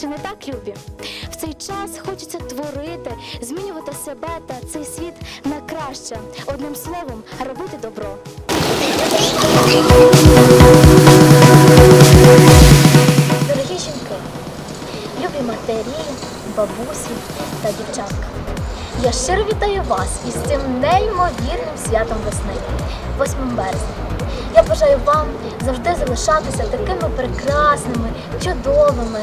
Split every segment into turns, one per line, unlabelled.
Чи не так, любі? В цей час хочеться творити, змінювати себе та цей світ на краще. Одним словом, робити добро. Дорогі жінки, любі матері, бабусі та дівчатка. Я щиро вітаю вас із цим неймовірним святом весни, 8 березня. Я бажаю вам завжди залишатися такими прекрасними, чудовими,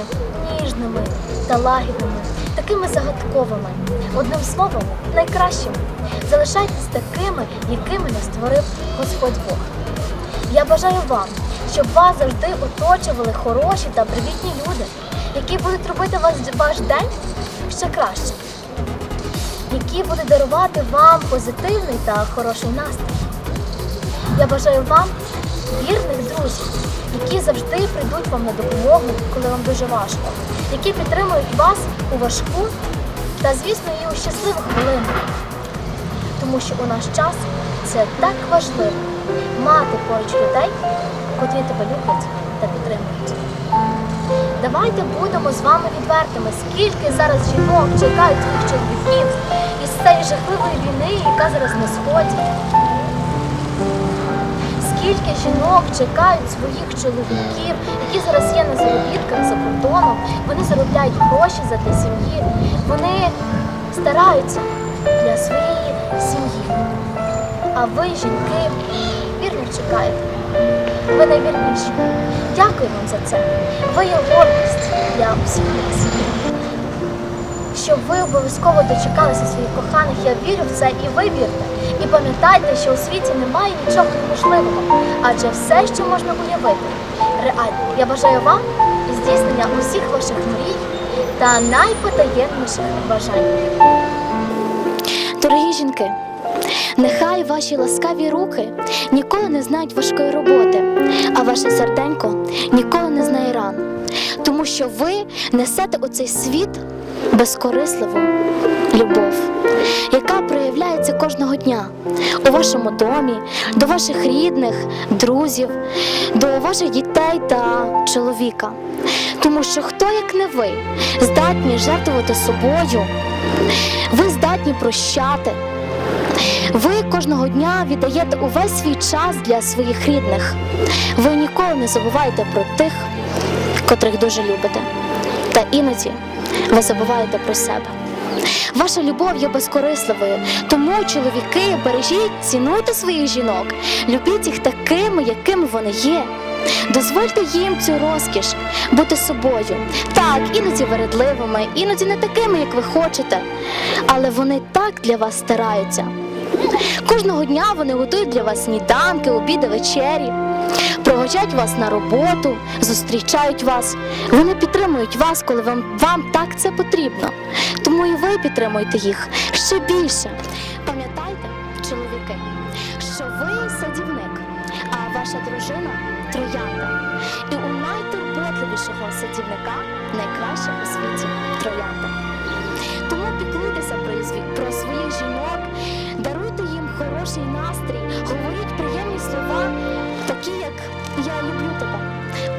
ніжними та лагідними, такими загадковими. Одним словом, найкращими. Залишайтесь такими, якими нас створив Господь Бог. Я бажаю вам, щоб вас завжди оточували хороші та привітні люди, які будуть робити вас ваш день ще краще, які будуть дарувати вам позитивний та хороший настрій. Я бажаю вам вірних друзів, які завжди прийдуть вам на допомогу, коли вам дуже важко, які підтримують вас у важку та, звісно, і у щасливих хвилинах. Тому що у наш час це так важливо мати поруч людей, котрі тебе люблять та підтримують. Давайте будемо з вами відвертими, скільки зараз жінок чекають своїх чоловіків із цієї жахливої війни, яка зараз на сході. Скільки жінок чекають своїх чоловіків, які зараз є на заробітках за кордоном, вони заробляють гроші для сім'ї, вони стараються для своєї сім'ї. А ви, жінки, вірно чекаєте. Ви найвірніші. Дякую вам за це. Ви є гордість для усіх нас. Щоб ви обов'язково дочекалися своїх коханих, я вірю в це і ви вірте. І пам'ятайте, що у світі немає нічого неможливого, адже все, що можна уявити, реально. Я бажаю вам здійснення усіх ваших мрій та найпотаємніших бажань. Дорогі жінки, нехай ваші ласкаві руки ніколи не знають важкої роботи, а ваше серденько ніколи не знає ран. Тому що ви несете у цей світ безкорисливу любов, яка проявляється кожного дня у вашому домі, до ваших рідних, друзів, до ваших дітей та чоловіка. Тому що хто, як не ви, здатні жертвувати собою, ви здатні прощати. Ви кожного дня віддаєте увесь свій час для своїх рідних. Ви ніколи не забуваєте про тих, котрих дуже любите. Та іноді ви забуваєте про себе. Ваша любов є безкорисливою, тому чоловіки, бережіть, цінуйте своїх жінок, любіть їх такими, якими вони є. Дозвольте їм цю розкіш бути собою. Так, іноді вередливими, іноді не такими, як ви хочете, але вони так для вас стараються. Кожного дня вони готують для вас сніданки, обіди, вечері, проводжають вас на роботу, зустрічають вас. Вони підтримують вас, коли вам, вам так це потрібно. Тому і ви підтримуєте їх ще більше. Пам'ятайте, чоловіки, що ви садівник, а ваша дружина троянда. І у найтурботливішого садівника найкраще у світі троянда. Тому піклуйтеся про своїх жінок, даруйте їм хороший настрій, говоріть приємні слова, такі як Я люблю тебе.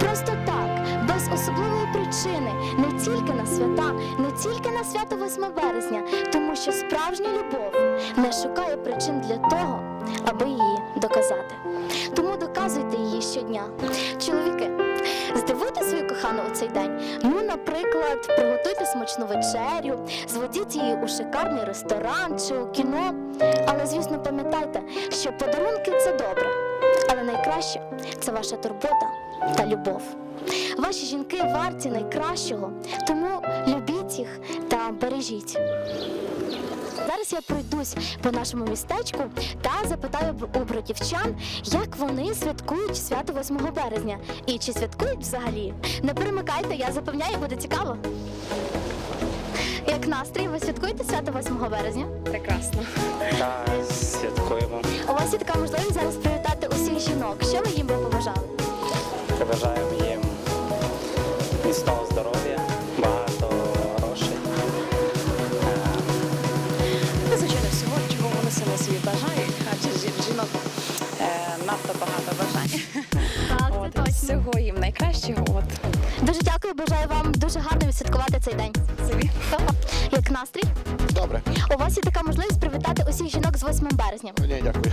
Просто так, без особливої причини, не тільки на свята, не тільки на свято 8 березня, тому що справжня любов не шукає причин для того, аби її доказати. Тому доказуйте її щодня. Чоловіки, здивуйте свою кохану у цей день. Ну, наприклад, приготуйте смачну вечерю, зведіть її у шикарний ресторан чи у кіно. Але, звісно, пам'ятайте, що подарунки це добре, але найкраще це ваша турбота та любов. Ваші жінки варті найкращого, тому любіть їх та бережіть. Зараз я пройдусь по нашому містечку та запитаю у бродівчан, як вони святкують свято 8 березня і чи святкують взагалі. Не перемикайте, я запевняю, буде цікаво. Як настрій, ви святкуєте свято 8 березня?
Прекрасно.
Та святкуємо.
У вас є така можливість зараз привітати всіх жінок. Що ми їм би побажали?
Побажаємо їм міцного здоров'я, багато грошей. Звичайно, всього, чого вони самі собі бажають, адже жінок е,
надто багато бажань.
Так, це точно. Всього
їм найкращого. От.
Дуже дякую, бажаю вам дуже гарно відсвяткувати цей день. Собі. Як настрій?
Добре.
У вас є така можливість привітати усіх жінок з 8 березня.
Ні, дякую.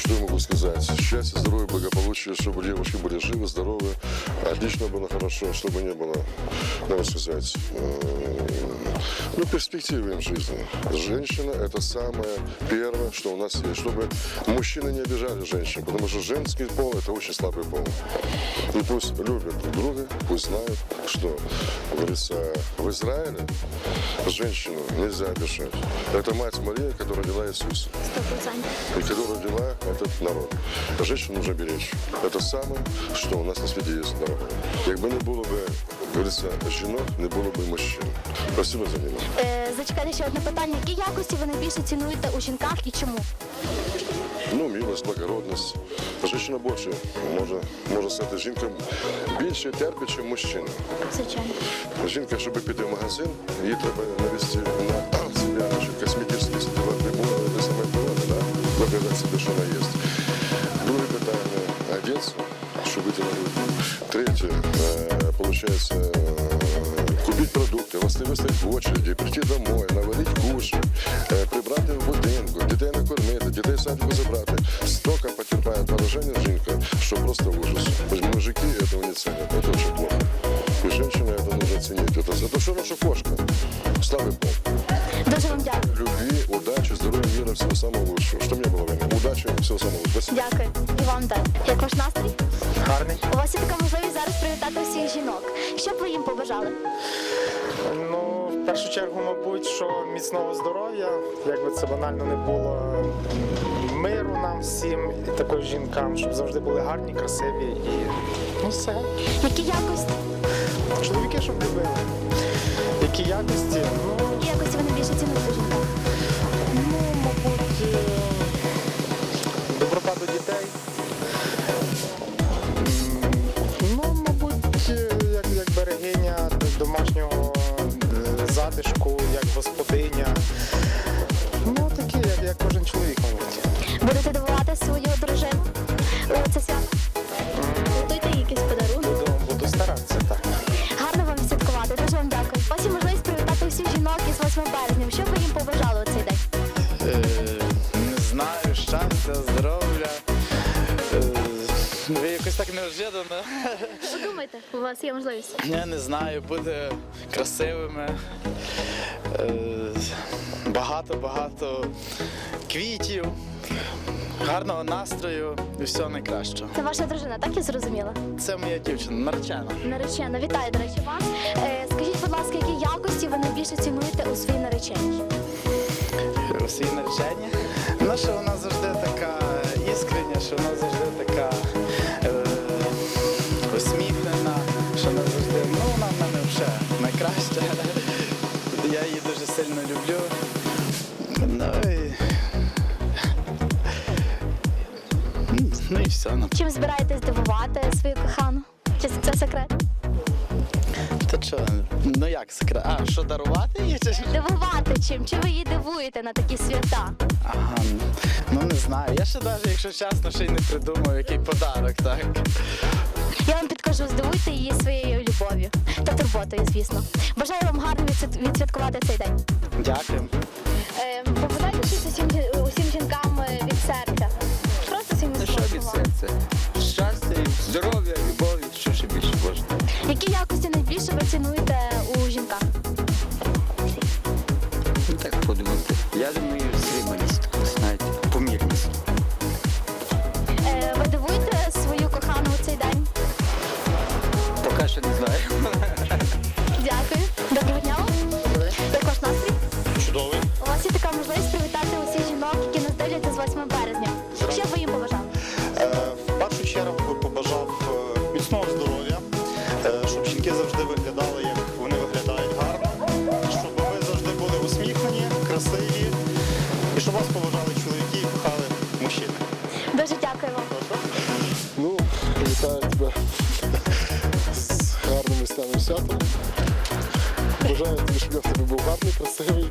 Что я могу сказать? Счастье, здоровье, благополучие, чтобы девушки были живы, здоровы, отлично было, хорошо, чтобы не было, надо сказать, э, ну, перспективы им жизни. Женщина – это самое первое, что у нас есть, чтобы мужчины не обижали женщин, потому что женский пол – это очень слабый пол. И пусть любят друг друга, пусть знают, что, как говорится, в Израиле женщину нельзя обижать. Это мать Мария, которая родила Иисуса.
100%.
И которая родила этот народ. А женщину нужно беречь. Это самое, что у нас на свете есть дорого. Якби не було би, говориться, жінок, не було б мужчин. Спасибо за ними.
Е, зачекайте ще одне питання. Які якості ви найбільше цінуєте у жінках і чому?
Ну, милость, благородність. Женщина більше може, може стати жінка більше терпить, ніж мужчина.
Звичайно.
Жінка, щоб піти в магазин, їй треба навести на люди. Третє, е, получается, е, купити продукти, вас не виставити в очереді, прийти домой, наварити кушать, е, прибрати в будинку, дітей накормити, дітей в садику забрати. Столько потерпає положення жінка, що просто ужас. Мужики этого не ценят, это очень плохо. И женщина это нужно ценить. Это, это все равно, что кошка. Слава Богу.
Дуже вам дякую.
Любви, удачи, здоровья, мира, всего самого лучшего. Что мне было в войне? Удачи, всего самого лучшего. Спасибо.
Дякую. І вам так. Як ваш настрій?
Гарний.
У вас є така можливість зараз привітати усіх жінок. Що б ви їм побажали?
Ну, в першу чергу, мабуть, що міцного здоров'я, як би це банально не було, миру нам всім і також жінкам, щоб завжди були гарні, красиві і ну все.
Які якості?
Чоловіки, щоб любили. Які якості? Ну,
Які якості ви найбільше цінуєте у вас є можливість?
Я не знаю, бути красивими. Е, Багато-багато квітів, гарного настрою і всього найкращого.
Це ваша дружина, так я зрозуміла?
Це моя дівчина, наречена.
Наречена. Вітаю, до речі, вас. Е, скажіть, будь ласка, які якості ви найбільше цінуєте у своїй нареченій?
У своїй нареченні. Ну, що вона завжди така іскрення, що вона завжди найкраща. Я її дуже сильно люблю. Ну і, ну і все. Ну,
Чим збираєтесь дивувати свою кохану? Чи це секрет?
та що, ну як секрет? А, що дарувати їй? Чи?
Дивувати чим? Чи ви її дивуєте на такі свята?
Ага, ну не знаю. Я ще навіть, якщо чесно, ще й не придумав, який подарок, так.
Я вам підкажу, здивуйте її своєю любов'ю та турботою, звісно. Бажаю вам гарно відсвяткувати цей день.
Дякую.
Е, побажайте щось усім, усім жінкам е, від серця. Просто всім
Ну що від серця? Щастя, здоров'я, любові, що ще більше можна.
Які якості найбільше ви цінуєте
тебе був гарний, красивий.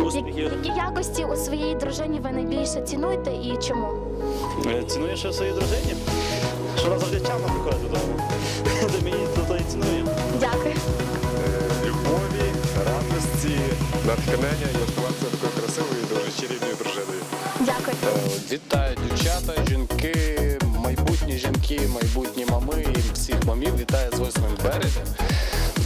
Успіхів.
Які якості у своїй дружині ви найбільше цінуєте і чому?
Е, Ціную ще в своїй дружині, що вона завжди чамно приходить додому. До мені то, і ціную.
Дякую.
любові, радості, натхнення і оставатися такою красивою і дуже чарівною дружиною.
Дякую.
Вітаю дівчата, жінки, майбутні жінки, майбутні мами і всіх мамів. Вітаю з 8 березня.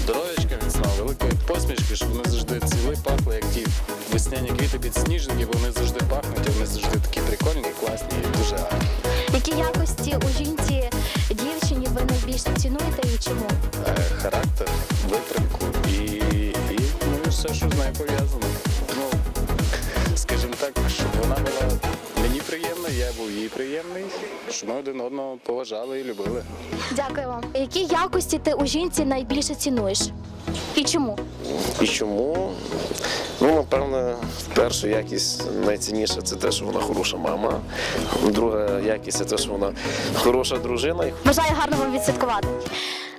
Здоров'ячка міцного, великої посмішки, щоб вони завжди ціли пахли, як ті весняні квіти підсніжники, бо вони завжди пахнуть, вони завжди такі прикольні, класні і дуже гарні.
Які якості у жінці дівчині ви найбільше цінуєте і чому?
Е, характер, витримку і, і, ну, все, що з нею пов'язано. Ну, скажімо так, щоб вона була приємна, я був їй приємний, щоб ми один одного поважали і любили.
Дякую вам. Які якості ти у жінці найбільше цінуєш? І чому?
І чому? Ну, напевне, перша якість найцінніша це те, що вона хороша мама. Друга якість це те, що вона хороша дружина.
Бажаю гарно вам відсвяткувати.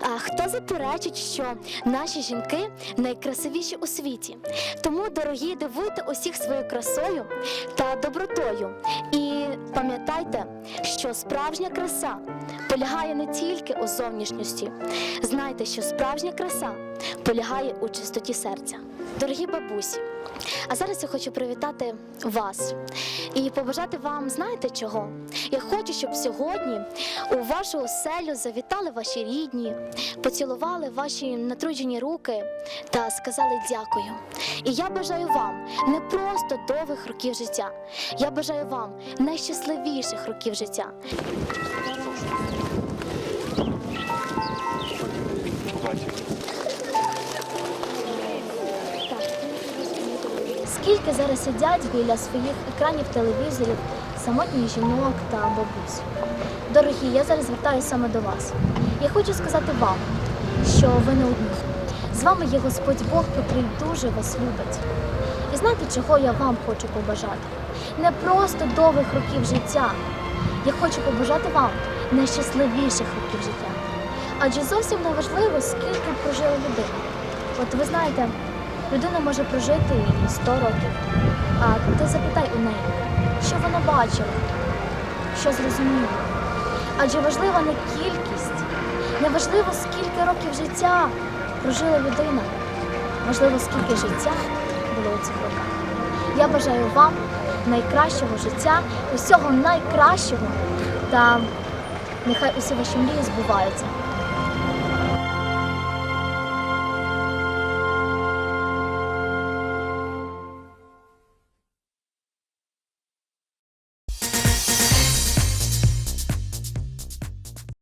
А хто заперечить, що наші жінки найкрасивіші у світі? Тому, дорогі, дивуйте усіх своєю красою та добротою. І пам'ятайте, що справжня краса полягає не тільки у зовнішності. Знайте, що справжня краса полягає у чистоті серця. Дорогі бабусі, а зараз я хочу привітати вас і побажати вам, знаєте чого? Я хочу, щоб сьогодні у вашу оселю завітали ваші рідні, поцілували ваші натруджені руки та сказали дякую. І я бажаю вам не просто довгих років життя. Я бажаю вам найщасливіших років життя. Скільки зараз сидять біля своїх екранів телевізорів самотніх жінок та бабусь? Дорогі, я зараз звертаюся саме до вас. Я хочу сказати вам, що ви не одні. З вами є Господь Бог, котрий дуже вас любить. І знаєте, чого я вам хочу побажати? Не просто довгих років життя. Я хочу побажати вам найщасливіших років життя. Адже зовсім не важливо, скільки прожила людина. От ви знаєте, людина може прожити і 100 років. А ти запитай у неї, що вона бачила, що зрозуміла. Адже важлива не кількість, не важливо, скільки років життя прожила людина. Важливо, скільки життя було у цих роках. Я бажаю вам найкращого життя, усього найкращого та нехай усі ваші мрії збуваються.